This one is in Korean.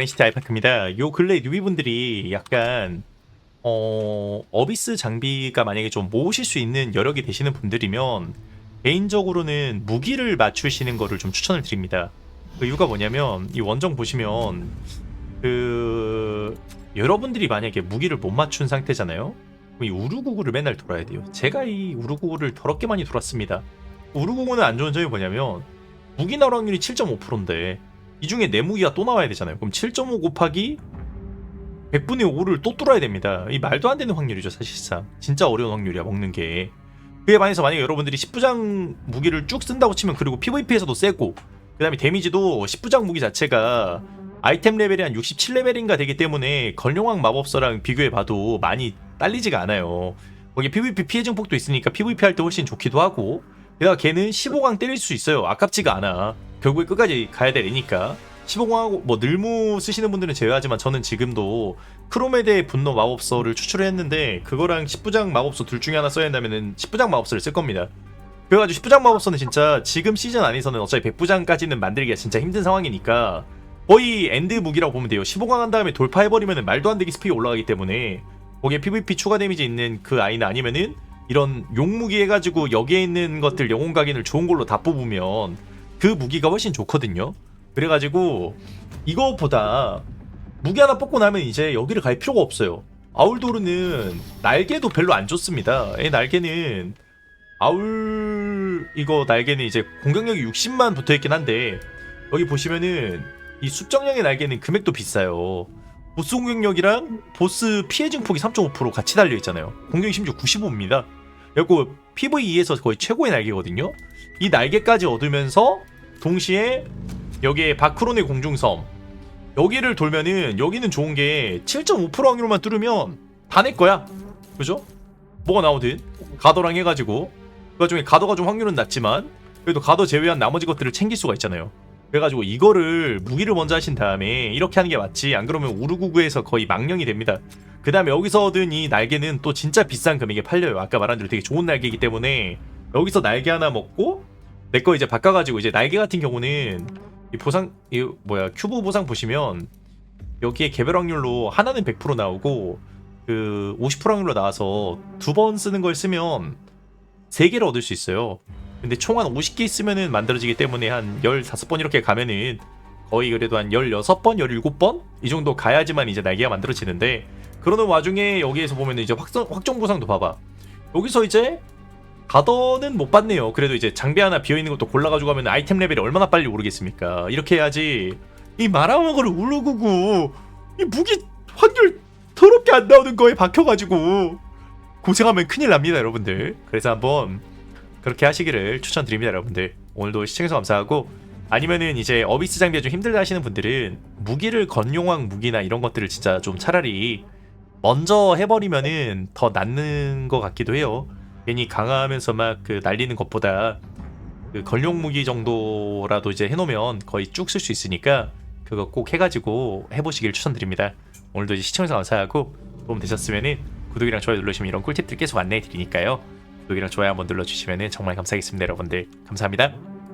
NCT 아이파크입니다. 요 근래 뉴비분들이 약간 어 어비스 장비가 만약에 좀 모으실 수 있는 여력이 되시는 분들이면 개인적으로는 무기를 맞추시는 거를 좀 추천을 드립니다. 그 이유가 뭐냐면 이 원정 보시면 그 여러분들이 만약에 무기를 못 맞춘 상태잖아요. 그럼 이 우르구구를 맨날 돌아야 돼요. 제가 이 우르구구를 더럽게 많이 돌았습니다. 우르구구는 안 좋은 점이 뭐냐면 무기 나올 확률이 7.5%인데 이 중에 내 무기가 또 나와야 되잖아요. 그럼 7.5 곱하기 100분의 5를 또 뚫어야 됩니다. 이 말도 안 되는 확률이죠, 사실상. 진짜 어려운 확률이야, 먹는 게. 그에 반해서 만약에 여러분들이 10부장 무기를 쭉 쓴다고 치면 그리고 PVP에서도 세고 그 다음에 데미지도 10부장 무기 자체가 아이템 레벨이 한 67레벨인가 되기 때문에 걸룡왕 마법서랑 비교해봐도 많이 딸리지가 않아요. 거기 PVP 피해 증폭도 있으니까 PVP 할 때 훨씬 좋기도 하고 게다가 걔는 15강 때릴 수 있어요. 아깝지가 않아. 결국에 끝까지 가야 되니까. 15강하고 뭐 늘무 쓰시는 분들은 제외하지만 저는 지금도 크로메데 분노 마법서를 추출을 했는데 그거랑 10부장 마법서 둘 중에 하나 써야 한다면은 10부장 마법서를 쓸 겁니다. 그래가지고 10부장 마법서는 진짜 지금 시즌 안에서는 어차피 100부장까지는 만들기가 진짜 힘든 상황이니까 거의 엔드 무기라고 보면 돼요. 15강 한 다음에 돌파해버리면 말도 안 되게 스피이 올라가기 때문에 거기에 PVP 추가 데미지 있는 그 아이는 아니면은 이런 용무기 해가지고 여기에 있는 것들 영혼 각인을 좋은 걸로 다 뽑으면 그 무기가 훨씬 좋거든요. 그래가지고 이거보다 무기 하나 뽑고 나면 이제 여기를 갈 필요가 없어요. 아울도르는 날개도 별로 안 좋습니다. 이 날개는 아울 이거 날개는 이제 공격력이 60만 붙어 있긴 한데 여기 보시면은 이 숫정량의 날개는 금액도 비싸요. 보스 공격력이랑 보스 피해 증폭이 3.5% 같이 달려 있잖아요. 공격이 심지어 95입니다. 그리고 PVE에서 거의 최고의 날개거든요. 이 날개까지 얻으면서 동시에 여기에 바크론의 공중섬 여기를 돌면은 여기는 좋은 게 7.5% 확률만 뚫으면 다 내 거야. 그죠? 뭐가 나오든 가더랑 해가지고 그 와중에 가더가 좀 확률은 낮지만 그래도 가더 제외한 나머지 것들을 챙길 수가 있잖아요. 그래가지고 이거를 무기를 먼저 하신 다음에 이렇게 하는 게 맞지 안 그러면 우르구구에서 거의 망령이 됩니다. 그 다음에 여기서 얻은 이 날개는 또 진짜 비싼 금액에 팔려요. 아까 말한 대로 되게 좋은 날개이기 때문에 여기서 날개 하나 먹고 내 거 이제 바꿔가지고 이제 날개 같은 경우는 이 보상 이 뭐야 큐브 보상 보시면 여기에 개별 확률로 하나는 100% 나오고 그 50% 확률로 나와서 두 번 쓰는 걸 쓰면 세 개를 얻을 수 있어요. 근데 총 한 50개 있으면은 만들어지기 때문에 한 15번 이렇게 가면은 거의 그래도 한 16번, 17번 이 정도 가야지만 이제 날개가 만들어지는데 그러는 와중에 여기에서 보면은 이제 확정 확정 보상도 봐봐. 여기서 이제 가더는 못 받네요. 그래도 이제 장비 하나 비어 있는 것도 골라가지고 하면 아이템 레벨이 얼마나 빨리 오르겠습니까? 이렇게 해야지. 이 마라먹을 우르구구 이 무기 확률 더럽게 안 나오는 거에 박혀가지고 고생하면 큰일 납니다, 여러분들. 그래서 한번 그렇게 하시기를 추천드립니다, 여러분들. 오늘도 시청해서 감사하고 아니면은 이제 어비스 장비가 좀 힘들다 하시는 분들은 무기를 건용왕 무기나 이런 것들을 진짜 좀 차라리 먼저 해버리면은 더 낫는 것 같기도 해요. 괜히 강화하면서 막 그 날리는 것보다 그 건용 무기 정도라도 이제 해놓으면 거의 쭉 쓸 수 있으니까 그거 꼭 해가지고 해보시길 추천드립니다. 오늘도 이제 시청해서 감사하고 도움 되셨으면은 구독이랑 좋아요 눌러주시면 이런 꿀팁들 계속 안내해 드리니까요. 구독이랑 좋아요 한번 눌러주시면은 정말 감사하겠습니다, 여러분들. 감사합니다.